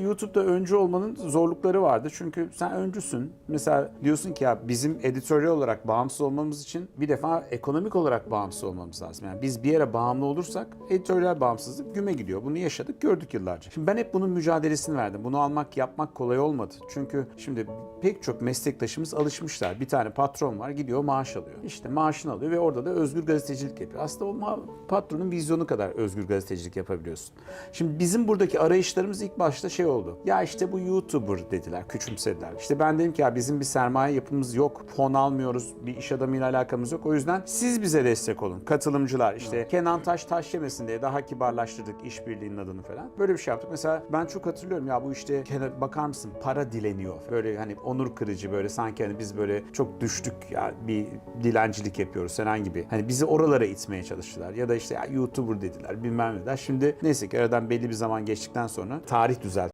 YouTube'da öncü olmanın zorlukları vardı. Çünkü sen öncüsün. Mesela diyorsun ki ya bizim editoryal olarak bağımsız olmamız için bir defa ekonomik olarak bağımsız olmamız lazım. Yani biz bir yere bağımlı olursak editoryal bağımsızlık güme gidiyor. Bunu yaşadık, gördük yıllarca. Şimdi ben hep bunun mücadelesini verdim. Bunu almak, yapmak kolay olmadı. Çünkü şimdi pek çok meslektaşımız alışmışlar. Bir tane patron var, gidiyor maaş alıyor. İşte maaşını alıyor ve orada da özgür gazetecilik yapıyor. Aslında o patronun vizyonu kadar özgür gazetecilik yapabiliyorsun. Şimdi bizim buradaki arayışlarımız ilk başta şey oldu. Ya işte bu YouTuber dediler, küçümsediler. İşte ben dedim ki ya bizim bir sermaye yapımız yok, fon almıyoruz, bir iş adamıyla alakamız yok. O yüzden siz bize destek olun. Katılımcılar işte Kenan Taş taş yemesin diye daha kibarlaştırdık işbirliğinin adını falan. Böyle bir şey yaptık. Mesela ben çok hatırlıyorum ya bu işte Kenan bakar mısın para dileniyor. Böyle hani onur kırıcı böyle sanki hani biz böyle çok düştük ya bir dilencilik yapıyoruz sen gibi. Hani bizi oralara itmeye çalıştılar. Ya da işte ya YouTuber dediler bilmem ne. Şimdi neyse ki aradan belli bir zaman geçtikten sonra tarih düzeltti.